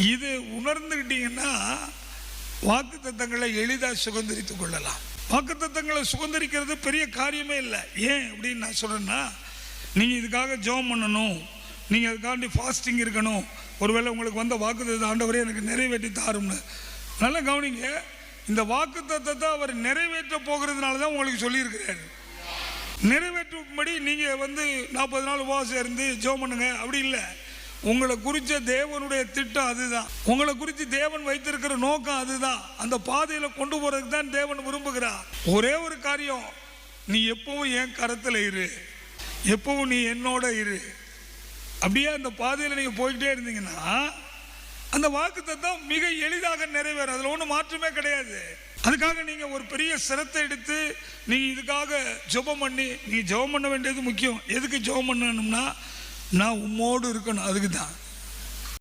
இது உணர்ந்துக்கிட்டீங்கன்னா வாக்கு தத்தங்களை எளிதாக சுதந்திரித்துக் கொள்ளலாம். வாக்கு தத்தங்களை சுதந்திரிக்கிறது பெரிய காரியமே இல்லை. ஏன் அப்படின்னு நான் சொல்கிறேன்னா நீங்கள் இதுக்காக ஜெபம் பண்ணணும். நீங்கள் அதுக்காண்டி ஃபாஸ்டிங் இருக்கணும். ஒருவேளை உங்களுக்கு வந்த வாக்கு ஆண்டவரே எனக்கு நிறைவேற்றி தாரும்னு. நல்லா கவனிங்க இந்த வாக்கு தத்தத்தை அவர் நிறைவேற்ற போகிறதுனால தான் உங்களுக்கு சொல்லியிருக்கிறாரு. நிறைவேற்றும்படி நீங்கள் வந்து நாற்பது நாள் உபவாசம் இருந்து ஜோம் பண்ணுங்க. அப்படி இல்லை. உங்களை குறித்த தேவனுடைய திட்டம் அதுதான். உங்களை குறித்து தேவன் வைத்திருக்கிற நோக்கம் அதுதான். அந்த பாதையில் கொண்டு போறதுக்கு தான் தேவன் விரும்புகிறார். ஒரே ஒரு காரியம் நீ எப்பவும் என் கரத்தில் இரு. எப்பவும் நீ என்னோட இரு. அப்படியே அந்த பாதையில் நீங்கள் போய்கிட்டே இருந்தீங்கன்னா அந்த வாக்குத்தத்தம் மிக எளிதாக நிறைவேறும். அதில் ஒன்றும் மாற்றமே கிடையாது. அதுக்காக நீங்கள் ஒரு பெரிய சிரத்தை எடுத்து நீங்கள் இதுக்காக ஜெபம் பண்ணி நீங்கள் ஜெபம் பண்ண வேண்டியது முக்கியம். எதுக்கு ஜெபம் பண்ணணும்னா நான் உம்மோடு இருக்கணும். அதுக்கு தான்